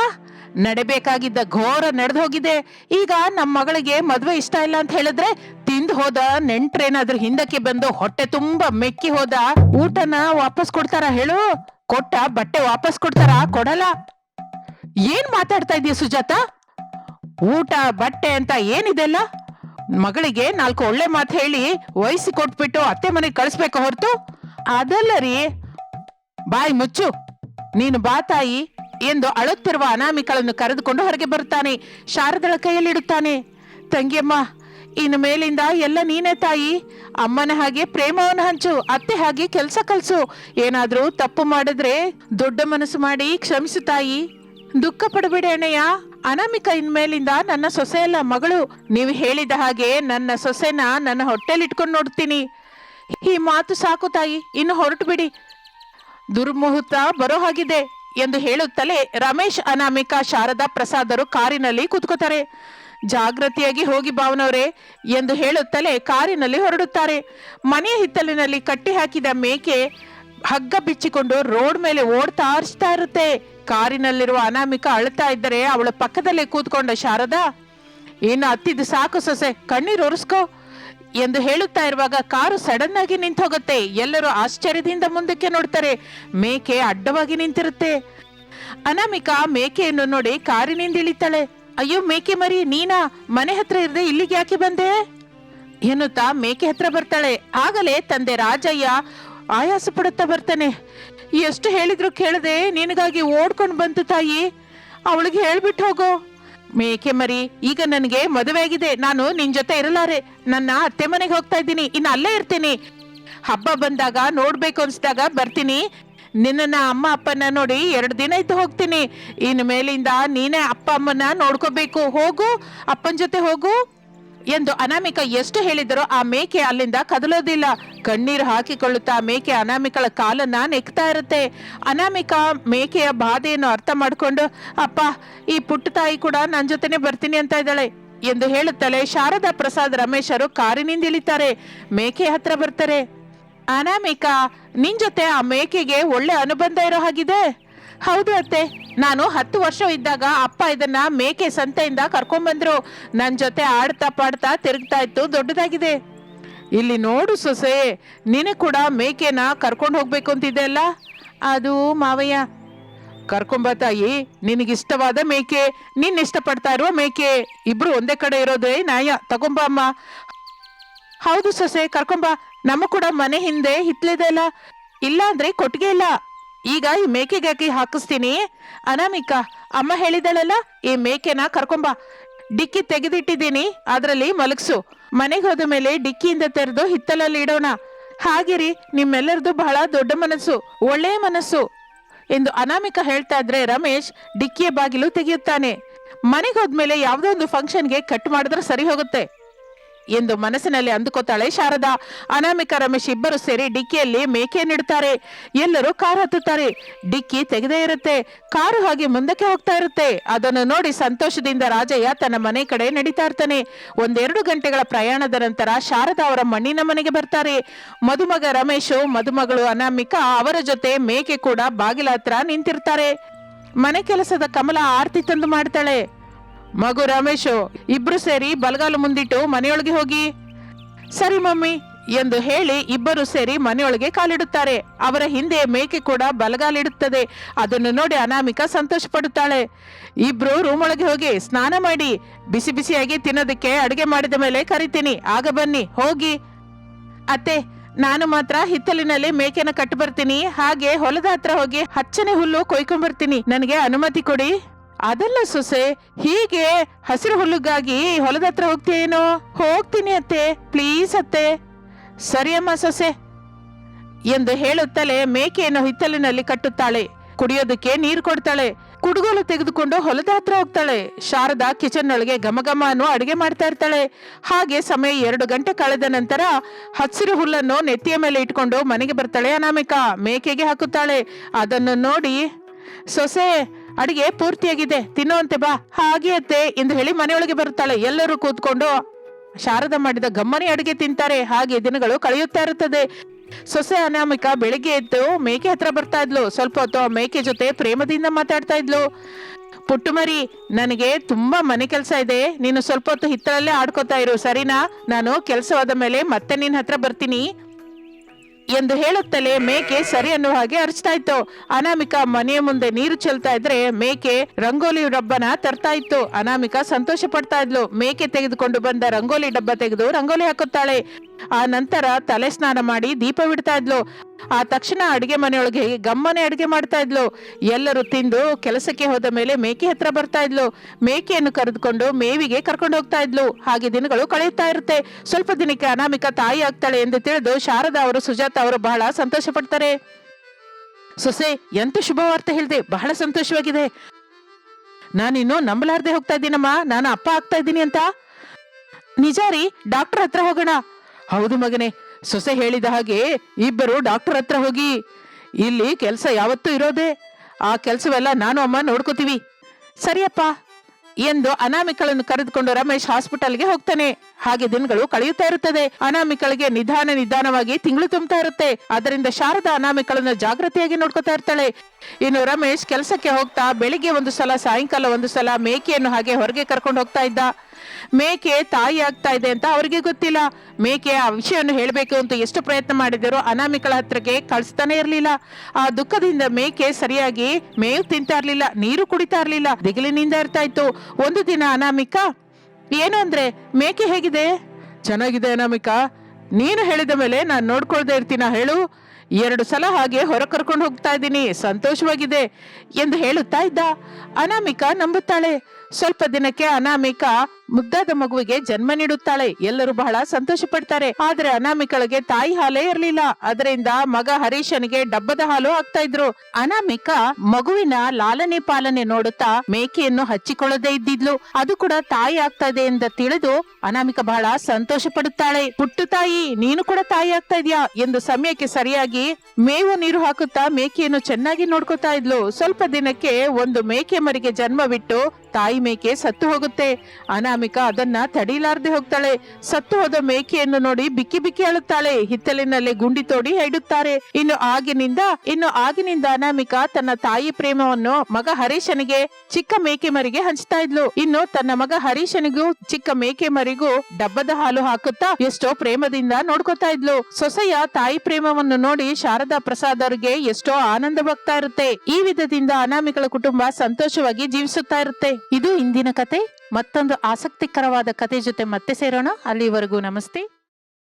ನಡಬೇಕಾಗಿದ್ದ ಘೋರ ನಡೆದು ಹೋಗಿದೆ ಈಗ ನಮ್ಮ ಮಗಳಿಗೆ ಮದುವೆ ಇಷ್ಟ ಇಲ್ಲ ಅಂತ ಹೇಳಿದ್ರೆ ತಿಂದು ಹೋದ, ನೆಂಟ್ರೇನಾದ್ರೂ ಹಿಂದಕ್ಕೆ ಬಂದು ಹೊಟ್ಟೆ ತುಂಬಾ ಮೆಕ್ಕಿ ಹೋದ, ಊಟನ ವಾಪಸ್ ಕೊಡ್ತಾರ ಹೇಳು? ಕೊಟ್ಟ, ಬಟ್ಟೆ ವಾಪಸ್ ಕೊಡ್ತಾರ? ಕೊಡಲ್ಲ. ಏನ್ ಮಾತಾಡ್ತಾ ಇದೀಯ ಸುಜಾತ? ಊಟ, ಬಟ್ಟೆ ಅಂತ ಏನಿದೆಲ್ಲ? ಮಗಳಿಗೆ ನಾಲ್ಕು ಒಳ್ಳೆ ಮಾತು ಹೇಳಿ ವಯಸ್ಸು ಕೊಟ್ಬಿಟ್ಟು ಅತ್ತೆ ಮನೆಗೆ ಕಳಿಸ್ಬೇಕು ಹೊರತು? ಅದಲ್ಲ ರೀ. ಬಾಯ್ ಮುಚ್ಚು. ನೀನು ಬಾ ತಾಯಿ. ಎಂದು ಅಳುತ್ತಿರುವ ಅನಾಮಿಕಳನ್ನು ಕರೆದುಕೊಂಡು ಹೊರಗೆ ಬರುತ್ತಾನೆ. ಶಾರದಳ ಕೈಯಲ್ಲಿಡುತ್ತಾನೆ. ತಂಗಿಯಮ್ಮ, ಇನ್ನು ಮೇಲಿಂದ ಎಲ್ಲ ನೀನೇ ತಾಯಿ. ಅಮ್ಮನ ಹಾಗೆ ಪ್ರೇಮವನ್ನು ಹಂಚು, ಅತ್ತೆ ಹಾಗೆ ಕೆಲಸ ಕಲಸು. ಏನಾದ್ರೂ ತಪ್ಪು ಮಾಡಿದ್ರೆ ದೊಡ್ಡ ಮನಸ್ಸು ಮಾಡಿ ಕ್ಷಮಿಸು ತಾಯಿ. ದುಃಖ ಪಡಬೇಡಿ ಅಣ್ಣಯ್ಯ. ಅನಾಮಿಕ ಇನ್ಮೇಲಿಂದ ನನ್ನ ಸೊಸೆಯಲ್ಲ ಮಗಳು. ನೀವು ಹೇಳಿದ ಹಾಗೆ ನನ್ನ ಸೊಸೆನ ನನ್ನ ಹೊಟ್ಟೆಲಿ ಇಟ್ಕೊಂಡು ನೋಡ್ತೀನಿ. ಈ ಮಾತು ಸಾಕು ತಾಯಿ. ಇನ್ನು ಹೊರಟು ಬಿಡಿ. ದುರ್ಮುಹೂರ್ತ ಬರೋ ಹಾಗಿದೆ. ಎಂದು ಹೇಳುತ್ತಲೇ ರಮೇಶ್ ಅನಾಮಿಕಾ ಶಾರದಾ ಪ್ರಸಾದರು ಕಾರಿನಲ್ಲಿ ಕೂತ್ಕೋತಾರೆ. ಜಾಗೃತಿಯಾಗಿ ಹೋಗಿ ಭಾವನವರೇ ಎಂದು ಹೇಳುತ್ತಲೇ ಕಾರಿನಲ್ಲಿ ಹೊರಡುತ್ತಾರೆ. ಮನೆಯ ಹಿತ್ತಲಿನಲ್ಲಿ ಕಟ್ಟಿ ಹಾಕಿದ ಮೇಕೆ ಹಗ್ಗ ಬಿಚ್ಚಿಕೊಂಡು ರೋಡ್ ಮೇಲೆ ಓಡ್ತಾ ಆರಿಸ್ತಾ ಇರುತ್ತೆ. ಕಾರಿನಲ್ಲಿರುವ ಅನಾಮಿಕ ಅಳ್ತಾ ಇದ್ದರೆ ಅವಳ ಪಕ್ಕದಲ್ಲೇ ಕೂತ್ಕೊಂಡ ಶಾರದಾ ಏನು ಹತ್ತಿದ್ದು ಸಾಕು ಸೊಸೆ, ಕಣ್ಣೀರು ಒರೆಸ್ಕೋ. ಎಂದು ಹೇಳುತ್ತಾ ಇರುವಾಗ ಕಾರು ಸಡನ್ ಆಗಿ ನಿಂತು ಹೋಗುತ್ತೆ ಎಲ್ಲರೂ ಆಶ್ಚರ್ಯದಿಂದ ಮುಂದಕ್ಕೆ ನೋಡ್ತಾರೆ. ಮೇಕೆ ಅಡ್ಡವಾಗಿ ನಿಂತಿರುತ್ತೆ. ಅನಾಮಿಕಾ ಮೇಕೆಯನ್ನು ನೋಡಿ ಕಾರಿನಿಂದ ಇಳಿತಾಳೆ. ಅಯ್ಯೋ, ಮೇಕೆ ಮರಿ, ನೀನಾ? ಮನೆ ಹತ್ರ ಇರದೆ ಇಲ್ಲಿಗೆ ಯಾಕೆ ಬಂದೆ? ಎನ್ನುತ್ತಾ ಮೇಕೆ ಹತ್ರ ಬರ್ತಾಳೆ. ಆಗಲೇ ತಂದೆ ರಾಜಯ್ಯ ಆಯಾಸ ಪಡುತ್ತಾ ಬರ್ತಾನೆ. ಎಷ್ಟು ಹೇಳಿದ್ರು ಕೇಳದೆ ನಿನಗಾಗಿ ಓಡ್ಕೊಂಡು ಬಂತು ತಾಯಿ. ಅವಳಿಗೆ ಹೇಳ್ಬಿಟ್ಟು ಹೋಗು. ಮೇಕೆ ಮರಿ, ಈಗ ನನಗೆ ಮದುವೆ ಆಗಿದೆ ನಾನು ನಿನ್ ಜೊತೆ ಇರಲಾರೆ. ನನ್ನ ಅತ್ತೆ ಮನೆಗೆ ಹೋಗ್ತಾ ಇದ್ದೀನಿ. ಇನ್ನು ಅಲ್ಲೇ ಇರ್ತೀನಿ. ಹಬ್ಬ ಬಂದಾಗ ನೋಡ್ಬೇಕು ಅನ್ಸ್ದಾಗ ಬರ್ತೀನಿ. ನಿನ್ನ ಅಮ್ಮ ಅಪ್ಪನ ನೋಡಿ ಎರಡು ದಿನ ಇದ್ದು ಹೋಗ್ತೀನಿ. ಇನ್ನು ಮೇಲಿಂದ ನೀನೇ ಅಪ್ಪ ಅಮ್ಮನ ನೋಡ್ಕೋಬೇಕು. ಹೋಗು. ಅಪ್ಪನ ಜೊತೆ ಹೋಗು. ಎಂದು ಅನಾಮಿಕ ಎಷ್ಟು ಹೇಳಿದರೋ ಆ ಮೇಕೆ ಅಲ್ಲಿಂದ ಕದಲೋದಿಲ್ಲ. ಕಣ್ಣೀರು ಹಾಕಿಕೊಳ್ಳುತ್ತಾ ಮೇಕೆ ಅನಾಮಿಕಳ ಕಾಲನ್ನ ನೆಕ್ತಾ ಇರುತ್ತೆ. ಅನಾಮಿಕ ಮೇಕೆಯ ಬಾಧೆಯನ್ನು ಅರ್ಥ ಮಾಡ್ಕೊಂಡು, ಅಪ್ಪ, ಈ ಪುಟ್ಟ ತಾಯಿ ಕೂಡ ನನ್ನ ಜೊತೆನೆ ಬರ್ತೀನಿ ಅಂತ ಇದ್ದಾಳೆ ಎಂದು ಹೇಳುತ್ತಲೇ ಶಾರದಾ ಪ್ರಸಾದ್ ರಮೇಶರು ಕಾರಿನಿಂದ ಇಳಿತಾರೆ. ಮೇಕೆ ಹತ್ರ ಬರ್ತಾರೆ. ಅನಾಮಿಕ, ನಿನ್ ಜೊತೆ ಆ ಮೇಕೆಗೆ ಒಳ್ಳೆ ಅನುಬಂಧ ಇರೋ ಹಾಗಿದೆ ಹೌದು ಅತ್ತೆ. ನಾನು ಹತ್ತು ವರ್ಷ ಇದ್ದಾಗ ಅಪ್ಪ ಇದನ್ನ ಮೇಕೆ ಸಂತೆಯಿಂದ ಕರ್ಕೊಂಡ್ಬಂದ್ರು ನನ್ನ ಜೊತೆ ಆಡ್ತಾ ಪಾಡ್ತಾ ತಿರುಗ್ತಾ ಇತ್ತು, ದೊಡ್ಡದಾಗಿದೆ. ಇಲ್ಲಿ ನೋಡು ಸೊಸೆ ನೀನು ಕೂಡ ಮೇಕೆನ ಕರ್ಕೊಂಡು ಹೋಗ್ಬೇಕು ಅಂತಿದ್ದೆ ಅಲ್ಲ? ಅದು ಮಾವಯ್ಯ. ಕರ್ಕೊಂಬ ತಾಯಿ, ನಿನಗಿಷ್ಟವಾದ ಮೇಕೆ, ನೀನ್ ಇಷ್ಟಪಡ್ತಾ ಇರುವ ಮೇಕೆ. ಇಬ್ರು ಒಂದೇ ಕಡೆ ಇರೋದೇ ನಾಯ ತಗೊಂಬ ಅಮ್ಮ. ಹೌದು ಸೊಸೆ ಕರ್ಕೊಂಬ ನಮ್ಮ ಕೂಡ ಮನೆ ಹಿಂದೆ ಹಿತ್ಲಿದೆ ಅಲ್ಲ? ಇಲ್ಲ ಅಂದ್ರೆ ಕೊಟ್ಟಿಗೆ ಇಲ್ಲ. ಈಗ ಈ ಮೇಕೆಗಾಕಿ ಹಾಕಿಸ್ತೀನಿ. ಅನಾಮಿಕ, ಅಮ್ಮ ಹೇಳಿದಳಲ್ಲ, ಈ ಮೇಕೆನ ಕರ್ಕೊಂಬ. ಡಿಕ್ಕಿ ತೆಗೆದಿಟ್ಟಿದ್ದೀನಿ, ಅದರಲ್ಲಿ ಮಲಗಿಸು. ಮನೆಗೆ ಹೋದ ಮೇಲೆ ಡಿಕ್ಕಿಯಿಂದ ತೆರೆದು ಹಿತ್ತಲಲ್ಲಿ ಇಡೋಣ. ಹಾಗಿರಿ, ನಿಮ್ಮೆಲ್ಲರದು ಬಹಳ ದೊಡ್ಡ ಮನಸ್ಸು ಒಳ್ಳೆಯ ಮನಸ್ಸು. ಎಂದು ಅನಾಮಿಕ ಹೇಳ್ತಾ ಇದ್ರೆ ರಮೇಶ್ ಡಿಕ್ಕಿಯ ಬಾಗಿಲು ತೆಗೆಯುತ್ತಾನೆ. ಮನೆಗೆ ಹೋದ್ಮೇಲೆ ಯಾವುದೋ ಒಂದು ಫಂಕ್ಷನ್ಗೆ ಕಟ್ ಮಾಡಿದ್ರೆ ಸರಿ ಹೋಗುತ್ತೆ. ಎಂದು ಮನಸ್ಸಿನಲ್ಲಿ ಅಂದುಕೊತಾಳೆ ಶಾರದಾ. ಅನಾಮಿಕ ರಮೇಶ್ ಇಬ್ಬರು ಸೇರಿ ಡಿಕ್ಕಿಯಲ್ಲಿ ಮೇಕೆ ನೀಡುತ್ತಾರೆ. ಎಲ್ಲರೂ ಕಾರ್ ಹತ್ತುತ್ತಾರೆ. ಡಿಕ್ಕಿ ತೆಗೆದೇ ಇರುತ್ತೆ. ಕಾರು ಹಾಗೆ ಮುಂದಕ್ಕೆ ಹೋಗ್ತಾ ಇರುತ್ತೆ. ಅದನ್ನು ನೋಡಿ ಸಂತೋಷದಿಂದ ರಾಜಯ್ಯ ತನ್ನ ಮನೆ ಕಡೆ ನಡೀತಾ ಇರ್ತಾನೆ. ಒಂದೆರಡು ಗಂಟೆಗಳ ಪ್ರಯಾಣದ ನಂತರ ಶಾರದಾ ಅವರ ಮಣ್ಣಿನ ಮನೆಗೆ ಬರ್ತಾರೆ. ಮದುಮಗ ರಮೇಶು, ಮದುಮಗಳು ಅನಾಮಿಕ ಅವರ ಜೊತೆ ಮೇಕೆ ಕೂಡ ಬಾಗಿಲ ಹತ್ರ ನಿಂತಿರ್ತಾರೆ. ಮನೆ ಕೆಲಸದ ಕಮಲ ಆರ್ತಿ ತಂದು ಮಾಡ್ತಾಳೆ. ಮಗು ರಮೇಶು, ಇಬ್ರು ಸೇರಿ ಬಲಗಾಲು ಮುಂದಿಟ್ಟು ಮನೆಯೊಳಗೆ ಹೋಗಿ. ಸರಿ ಮಮ್ಮಿ, ಎಂದು ಹೇಳಿ ಇಬ್ಬರು ಸೇರಿ ಮನೆಯೊಳಗೆ ಕಾಲಿಡುತ್ತಾರೆ. ಅವರ ಹಿಂದೆ ಮೇಕೆ ಕೂಡ ಬಲಗಾಲಿಡುತ್ತದೆ. ಅದನ್ನು ನೋಡಿ ಅನಾಮಿಕ ಸಂತೋಷ ಪಡುತ್ತಾಳೆ ಇಬ್ರು ರೂಮ್ ಒಳಗೆ ಹೋಗಿ ಸ್ನಾನ ಮಾಡಿ, ಬಿಸಿ ಬಿಸಿಯಾಗಿ ತಿನ್ನೋದಕ್ಕೆ ಅಡುಗೆ ಮಾಡಿದ ಮೇಲೆ ಕರಿತೀನಿ. ಆಗ ಬನ್ನಿ, ಹೋಗಿ. ಅತ್ತೆ, ನಾನು ಮಾತ್ರ ಹಿತ್ತಲಿನಲ್ಲಿ ಮೇಕೆನ ಕಟ್ಟು ಬರ್ತೀನಿ ಹಾಗೆ ಹೊಲದ ಹತ್ರ ಹೋಗಿ ಹಚ್ಚನೆ ಹುಲ್ಲು ಕೊಯ್ಕೊಂಡ್ ಬರ್ತೀನಿ ನನಗೆ ಅನುಮತಿ ಕೊಡಿ. ಅದಲ್ಲ ಸೊಸೆ, ಹೀಗೆ ಹಸಿರು ಹುಲ್ಲುಗಾಗಿ ಹೊಲದ ಹತ್ರ ಹೋಗ್ತೀಯೇನೋ? ಹೋಗ್ತೀನಿ ಅತ್ತೆ ಪ್ಲೀಸ್ ಅತ್ತೆ. ಸರಿ ಅಮ್ಮ ಸೊಸೆ, ಎಂದು ಹೇಳುತ್ತಲೇ ಮೇಕೆಯನ್ನು ಹಿತ್ತಲಿನಲ್ಲಿ ಕಟ್ಟುತ್ತಾಳೆ. ಕುಡಿಯೋದಕ್ಕೆ ನೀರು ಕೊಡ್ತಾಳೆ. ಕುಡುಗೋಲು ತೆಗೆದುಕೊಂಡು ಹೊಲದ ಹತ್ರ ಹೋಗ್ತಾಳೆ. ಶಾರದಾ ಕಿಚನ್ ಒಳಗೆ ಘಮಘಮ ಅನ್ನೋ ಅಡಿಗೆ ಮಾಡ್ತಾ ಇರ್ತಾಳೆ. ಹಾಗೆ ಸಮಯ ಎರಡು ಗಂಟೆ ಕಳೆದ ನಂತರ ಹಸಿರು ಹುಲ್ಲನ್ನು ನೆತ್ತಿಯ ಮೇಲೆ ಇಟ್ಕೊಂಡು ಮನೆಗೆ ಬರ್ತಾಳೆ ಅನಾಮಿಕಾ. ಮೇಕೆಗೆ ಹಾಕುತ್ತಾಳೆ. ಅದನ್ನು ನೋಡಿ, ಸೊಸೆ ಅಡಿಗೆ ಪೂರ್ತಿಯಾಗಿದೆ. ತಿನ್ನುವಂತೆ ಬಾ. ಹಾಗೆ ಅತ್ತೆ ಎಂದು ಹೇಳಿ ಮನೆಯೊಳಗೆ ಬರುತ್ತಾಳೆ. ಎಲ್ಲರೂ ಕೂತ್ಕೊಂಡು ಶಾರದ ಮಾಡಿದ ಗಮ್ಮನೆ ಅಡಿಗೆ ತಿಂತಾರೆ. ಹಾಗೆ ದಿನಗಳು ಕಳೆಯುತ್ತಾ ಇರುತ್ತದೆ. ಸೊಸೆ ಅನಾಮಿಕ ಬೆಳಿಗ್ಗೆ ಎದ್ದು ಮೇಕೆ ಹತ್ರ ಬರ್ತಾ ಇದ್ಲು. ಸ್ವಲ್ಪ ಹೊತ್ತು ಮೇಕೆ ಜೊತೆ ಪ್ರೇಮದಿಂದ ಮಾತಾಡ್ತಾ ಇದ್ಲು. ಪುಟ್ಟುಮರಿ ನನಗೆ ತುಂಬಾ ಮನೆ ಕೆಲಸ ಇದೆ. ನೀನು ಸ್ವಲ್ಪ ಹೊತ್ತು ಹಿತ್ತಲಲ್ಲೇ ಆಡ್ಕೋತಾ ಇರು. ಸರಿನಾ? ನಾನು ಕೆಲಸವಾದ ಮೇಲೆ ಮತ್ತೆ ನಿನ್ನ ಹತ್ರ ಬರ್ತೀನಿ. ಎಂದು ಹೇಳುತ್ತಲೇ ಮೇಕೆ ಸರಿ ಅನ್ನುವ ಹಾಗೆ ಅರಚ್ತಾ ಇತ್ತು. ಅನಾಮಿಕ ಮನೆಯ ಮುಂದೆ ನೀರು ಚೆಲ್ತಾ ಇದ್ರೆ ಮೇಕೆ ರಂಗೋಲಿ ಡಬ್ಬನ ತರ್ತಾ ಇತ್ತು. ಅನಾಮಿಕ ಸಂತೋಷ ಪಡ್ತಾ ಇದ್ಲು. ಮೇಕೆ ತೆಗೆದುಕೊಂಡು ಬಂದ ರಂಗೋಲಿ ಡಬ್ಬ ತೆಗೆದು ರಂಗೋಲಿ ಹಾಕುತ್ತಾಳೆ. ಆ ನಂತರ ತಲೆ ಸ್ನಾನ ಮಾಡಿ ದೀಪ ಬಿಡ್ತಾ ಇದ್ಲು. ಆ ತಕ್ಷಣ ಅಡುಗೆ ಮನೆಯೊಳಗೆ ಗಮ್ಮನೆ ಅಡುಗೆ ಮಾಡ್ತಾ ಇದ್ಲು. ಎಲ್ಲರೂ ತಿಂದು ಕೆಲಸಕ್ಕೆ ಹೋದ ಮೇಲೆ ಮೇಕೆ ಹತ್ರ ಬರ್ತಾ ಇದ್ಲು. ಮೇಕೆಯನ್ನು ಕರೆದುಕೊಂಡು ಮೇವಿಗೆ ಕರ್ಕೊಂಡು ಹೋಗ್ತಾ ಇದ್ಲು. ಹಾಗೆ ದಿನಗಳು ಕಳೆಯುತ್ತಾ ಇರುತ್ತೆ. ಸ್ವಲ್ಪ ದಿನಕ್ಕೆ ಅನಾಮಿಕ ತಾಯಿ ಆಗ್ತಾಳೆ ಎಂದು ತಿಳಿದು ಶಾರದಾ ಅವರು, ಸುಜಾತ ಅವರು ಬಹಳ ಸಂತೋಷ ಪಡ್ತಾರೆ ಸೊಸೆ, ಎಂತ ಶುಭವಾರ್ತೆ ಹೇಳಿದೆ. ಬಹಳ ಸಂತೋಷವಾಗಿದೆ. ನಾನಿನ್ನು ನಂಬಲಾರ್ದೆ ಹೋಗ್ತಾ ಇದ್ದೀನಮ್ಮ. ನಾನು ಅಪ್ಪ ಆಗ್ತಾ ಇದ್ದೀನಿ ಅಂತ. ನಿಜಾರಿ ಡಾಕ್ಟರ್ ಹತ್ರ ಹೋಗೋಣ. ಹೌದು ಮಗನೇ, ಸೊಸೆ ಹೇಳಿದ ಹಾಗೆ ಇಬ್ಬರು ಡಾಕ್ಟರ್ ಹತ್ರ ಹೋಗಿ, ಇಲ್ಲಿ ಕೆಲಸ ಯಾವತ್ತೂ ಇರೋದೇ, ಆ ಕೆಲಸವೆಲ್ಲ ನಾನು ಅಮ್ಮ ನೋಡ್ಕೋತೀವಿ. ಸರಿಯಪ್ಪ, ಎಂದು ಅನಾಮಿಕಳನ್ನು ಕರೆದುಕೊಂಡು ರಮೇಶ್ ಹಾಸ್ಪಿಟಲ್ಗೆ ಹೋಗ್ತಾನೆ. ಹಾಗೆ ದಿನಗಳು ಕಳೆಯುತ್ತಾ ಇರುತ್ತದೆ. ಅನಾಮಿಕಳಿಗೆ ನಿಧಾನ ನಿಧಾನವಾಗಿ ತಿಂಗಳು ತುಂಬುತ್ತಾ ಇರುತ್ತೆ. ಅದರಿಂದ ಶಾರದಾ ಅನಾಮಿಕಳನ್ನು ಜಾಗೃತಿಯಾಗಿ ನೋಡ್ಕೋತಾ ಇರ್ತಾಳೆ. ಇನ್ನು ರಮೇಶ್ ಕೆಲಸಕ್ಕೆ ಹೋಗ್ತಾ, ಬೆಳಿಗ್ಗೆ ಒಂದು ಸಲ, ಸಾಯಂಕಾಲ ಒಂದು ಸಲ ಮೇಕೆಯನ್ನು ಹಾಗೆ ಹೊರಗೆ ಕರ್ಕೊಂಡು ಹೋಗ್ತಾ ಇದ್ದ. ಮೇಕೆ ತಾಯಿ ಆಗ್ತಾ ಇದೆ ಅಂತ ಅವ್ರಿಗೆ ಗೊತ್ತಿಲ್ಲ. ಮೇಕೆ ಆ ವಿಷಯವನ್ನು ಹೇಳಬೇಕು ಅಂತ ಎಷ್ಟು ಪ್ರಯತ್ನ ಮಾಡಿದರೂ ಅನಾಮಿಕಳ ಹತ್ರಕ್ಕೆ ಕಳಿಸ್ತಾನೆ ಇರಲಿಲ್ಲ. ಆ ದುಃಖದಿಂದ ಮೇಕೆ ಸರಿಯಾಗಿ ಮೇವು ತಿಂತಾ ಇರ್ಲಿಲ್ಲ, ನೀರು ಕುಡಿತಾ ಇರ್ಲಿಲ್ಲ, ದಿಗಿಲಿನಿಂದ ಇರ್ತಾ ಇತ್ತು. ಒಂದು ದಿನ ಅನಾಮಿಕ, ಏನು ಅಂದ್ರೆ, ಮೇಕೆ ಹೇಗಿದೆ? ಚೆನ್ನಾಗಿದೆ ಅನಾಮಿಕ, ನೀನು ಹೇಳಿದ ಮೇಲೆ ನಾನು ನೋಡ್ಕೊಳ್ದೆ ಇರ್ತೀನ ಹೇಳು. ಎರಡು ಸಲ ಹಾಗೆ ಹೊರ ಕರ್ಕೊಂಡು ಹೋಗ್ತಾ ಇದ್ದೀನಿ, ಸಂತೋಷವಾಗಿದೆ ಎಂದು ಹೇಳುತ್ತಾ ಇದ್ದ ಅನಾಮಿಕ ನಂಬುತ್ತಾಳೆ. ಸ್ವಲ್ಪ ದಿನಕ್ಕೆ ಅನಾಮಿಕ ಮುದ್ದಾದ ಮಗುವಿಗೆ ಜನ್ಮ ನೀಡುತ್ತಾಳೆ. ಎಲ್ಲರೂ ಬಹಳ ಸಂತೋಷ ಪಡ್ತಾರೆ ಆದ್ರೆ ಅನಾಮಿಕಳಿಗೆ ತಾಯಿ ಹಾಲೇ ಇರಲಿಲ್ಲ. ಅದರಿಂದ ಮಗ ಹರೀಶನಿಗೆ ಡಬ್ಬದ ಹಾಲು ಹಾಕ್ತಾ ಇದ್ರು. ಅನಾಮಿಕ ಮಗುವಿನ ಲಾಲನೆ ಪಾಲನೆ ನೋಡುತ್ತಾ ಮೇಕೆಯನ್ನು ಹಚ್ಚಿಕೊಳ್ಳದೆ ಇದ್ದಿದ್ಲು. ಅದು ಕೂಡ ತಾಯಿ ಆಗ್ತಾ ಇದೆ ಎಂದು ತಿಳಿದು ಅನಾಮಿಕ ಬಹಳ ಸಂತೋಷ ಪಡುತ್ತಾಳೆ ಪುಟ್ಟು ತಾಯಿ, ನೀನು ಕೂಡ ತಾಯಿ ಆಗ್ತಾ ಇದೀಯಾ? ಎಂದು ಸಮಯಕ್ಕೆ ಸರಿಯಾಗಿ ಮೇವು ನೀರು ಹಾಕುತ್ತಾ ಮೇಕೆಯನ್ನು ಚೆನ್ನಾಗಿ ನೋಡ್ಕೊತಾ ಇದ್ಲು. ಸ್ವಲ್ಪ ದಿನಕ್ಕೆ ಒಂದು ಮೇಕೆ ಮರಿಗೆ ಜನ್ಮ ಬಿಟ್ಟು ತಾಯಿ ಮೇಕೆ ಸತ್ತು ಹೋಗುತ್ತೆ. ಅನಾಮಿಕ ಅದನ್ನ ತಡೀಲಾರ್ದೆ ಹೋಗ್ತಾಳೆ. ಸತ್ತು ಹೋದ ಮೇಕೆಯನ್ನು ನೋಡಿ ಬಿಕ್ಕಿ ಬಿಕ್ಕಿ ಅಳುತ್ತಾಳೆ. ಹಿತ್ತಲಿನಲ್ಲಿ ಗುಂಡಿ ತೋಡಿ ಹೇಳುತ್ತಾರೆ ಇನ್ನು ಆಗಿನಿಂದ ಇನ್ನು ಆಗಿನಿಂದ ಅನಾಮಿಕ ತನ್ನ ತಾಯಿ ಪ್ರೇಮವನ್ನು ಮಗ ಹರೀಶನಿಗೆ, ಚಿಕ್ಕ ಮೇಕೆ ಮರಿಗೆ ಹಂಚ್ತಾ ಇದ್ಲು. ಇನ್ನು ತನ್ನ ಮಗ ಹರೀಶನಿಗೂ, ಚಿಕ್ಕ ಮೇಕೆ ಮರಿಗೂ ಡಬ್ಬದ ಹಾಲು ಹಾಕುತ್ತಾ ಎಷ್ಟೋ ಪ್ರೇಮದಿಂದ ನೋಡ್ಕೋತಾ ಇದ್ಲು. ಸೊಸೆಯ ತಾಯಿ ಪ್ರೇಮವನ್ನು ನೋಡಿ ಶಾರದಾ ಪ್ರಸಾದ್ ಅವರಿಗೆ ಎಷ್ಟೋ ಆನಂದವಾಗ್ತಾ ಇರುತ್ತೆ. ಈ ವಿಧದಿಂದ ಅನಾಮಿಕಳ ಕುಟುಂಬ ಸಂತೋಷವಾಗಿ ಜೀವಿಸುತ್ತಾ ಇರುತ್ತೆ. ಇದು ಇಂದಿನ ಕತೆ. ಮತ್ತೊಂದು ಆಸಕ್ತಿಕರವಾದ ಕತೆ ಜೊತೆ ಮತ್ತೆ ಸೇರೋಣ. ಅಲ್ಲಿವರೆಗೂ ನಮಸ್ತೆ.